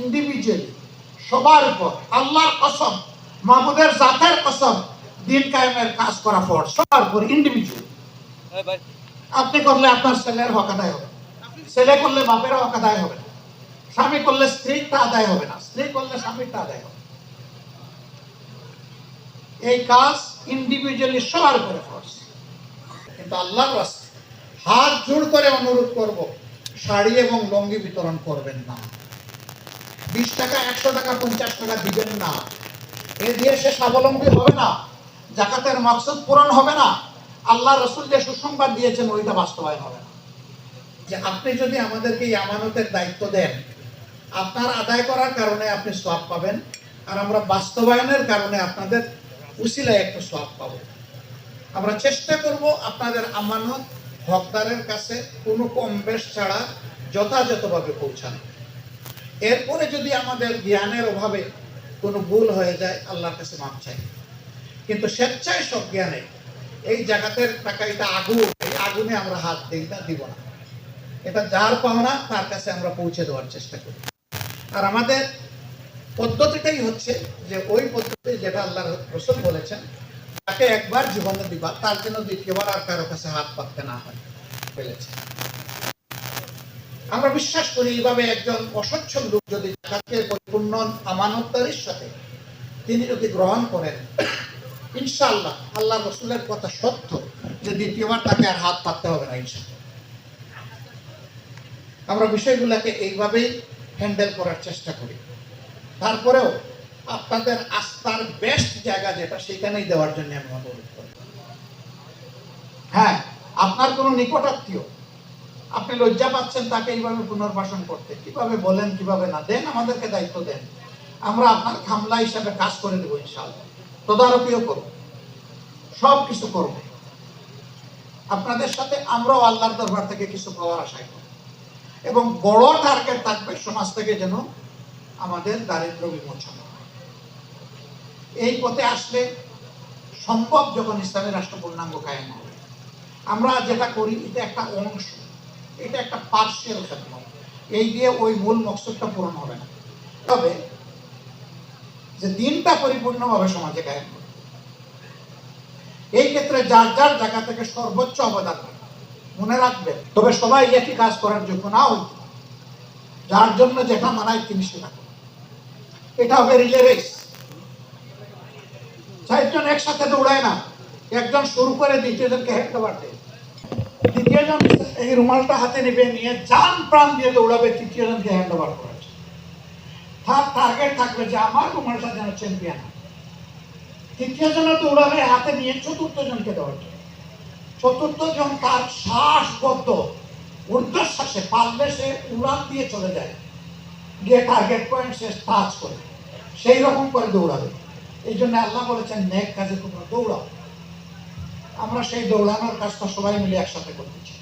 Individually সবার উপর আল্লাহর কসম মাহমুদের জাতের কসম দিন কায়েমের কাজ করা ফর সবার উপর ইন্ডিভিজুয়াল আপনি করলে আপনার ছেলের হক আদায় হবে ছেলে করলে বাপের হক আদায় হবে না। স্বামী করলে স্ত্রীরটা আদায় হবে না। স্ত্রী করলে স্বামীরটা আদায় হবে এই কাজ ইন্ডিভিজুয়ালি সবার করে ফোর্স কিন্তু আল্লাহর রাস্তায় হাত জোড় করে অনুরোধ করব শাড়ি এবং লঙ্গি বিতরণ করবেন না। বিশ টাকা, একশো টাকা, পঞ্চাশ টাকা দিবেন না। এ দিয়ে সে স্বাবলম্বী হবে না। জাকাতের মকসদ পূরণ হবে না। আল্লাহ রসুল যে সুসংবাদ দিয়েছেন, ওইটা বাস্তবায়ন হবে না। যে আপনি যদি আমাদেরকে এই আমানতের দায়িত্ব দেন, আপনার আদায় করার কারণে আপনি সব পাবেন, আর আমরা বাস্তবায়নের কারণে আপনাদের উসিলায় একটু সব পাব। আমরা চেষ্টা করব আপনাদের আমানত হকদারের কাছে কোনো কম বেশ ছাড়া যথাযথভাবে পৌঁছানো এরপরে যদি আমাদের জ্ঞানের অভাবে কোনো ভুল হয়ে যায়, আল্লাহর কাছে মাপ চাই। কিন্তু স্বেচ্ছায় সব জ্ঞানে এই জায়গাতের টাকা এটা আগুন, এই আগুনে আমরা হাত দিই না দিব না। এটা যার পাওনা, তার কাছে আমরা পৌঁছে দেওয়ার চেষ্টা করি। আর আমাদের পদ্ধতিটাই হচ্ছে যে ওই পদ্ধতি যেটা আল্লাহ রসুল বলেছেন, তাকে একবার জীবনে দিবা, তার জন্য দ্বিতীয়বার আর কারও কাছে হাত পাততে না হয় ফেলেছে আমরা বিশ্বাস করি এইভাবে একজন অসচ্ছল লোক যদি জাকাতের পরিপূর্ণ আমানতদারির সাথে তিনি যদি গ্রহণ করেন, ইনশাআল্লাহ আল্লাহ রসুলের কথা সত্য যে দ্বিতীয়বার তাকে আর হাত পাততে হবে না, ইনশাআল্লাহ। আমরা বিষয়গুলোকে এইভাবেই হ্যান্ডেল করার চেষ্টা করি। তারপরেও আপনাদের আস্থার বেস্ট জায়গা যেটা, সেখানেই দেওয়ার জন্য আমি অনুরোধ করি। হ্যাঁ আপনার কোনো নিকটাত্মীয় আপনি লজ্জা পাচ্ছেন, তাকে এইভাবে পুনর্বাসন করতে। কীভাবে বলেন, কীভাবে না দেন, আমাদেরকে দায়িত্ব দেন। আমরা আপনার খামলা হিসাবে কাজ করে দেবো, ইনশাআল্লাহ। তদারকিও করব। সব কিছু করব। আপনাদের সাথে আমরাও আল্লাহর দরবার থেকে কিছু পাওয়ার আশাই করব। এবং বড় টার্গেট থাকবে সমাজ থেকে যেন আমাদের দারিদ্র বিমোচন। এই পথে আসলে সম্ভব যখন ইসলামী রাষ্ট্র পূর্ণাঙ্গ কায়েম হবে। আমরা যেটা করি, এটা একটা অংশ। এটা একটা পার্সিয়াল খেদমত এই দিয়ে ওই মূল মকসদটা পূরণ হবে না। তবে যে দিনটা পরিপূর্ণভাবে সমাজে কায়েম হবে। এই ক্ষেত্রে যার যার জায়গা থেকে সর্বোচ্চ অবদান মনে রাখবেন, তবে সবাই একই কাজ করার যোগ্য না হইতে যার জন্য যেটা মানায় তিনি সেটা করবেন। এটা হবে রিলে রেস। চারজন একসাথে দৌড়ায় না, একজন শুরু করে দ্বিতীয়জনকে হেঁটে দেয়। দ্বিতীয়জন এই রুমালটা হাতে নেবে, নিয়ে যান প্রাণ দিয়ে দৌড়াবে তৃতীয়জনকে হ্যান্ড ওভার করেছে। তার টার্গেট থাকবে যে আমার রুমালটা যেন চ্যাম্পিয়ন তৃতীয় জন দৌড়াবে, হাতে নিয়ে চতুর্থ জনকে দেওয়ার জন্য। চতুর্থ জন তার শ্বাসবদ্ধ, ঊর্ধ্বশ্বাসে পারলে সে উড়ান দিয়ে চলে যায়। গিয়ে টার্গেট পয়েন্ট সে টাচ করে, সেই রকম করে দৌড়াবে। এই জন্য আল্লাহ বলেছেন, নেক কাজে তোমরা দৌড়াও। আমরা সেই দৌড়ানোর কাজটা সবাই মিলে একসাথে করতেছি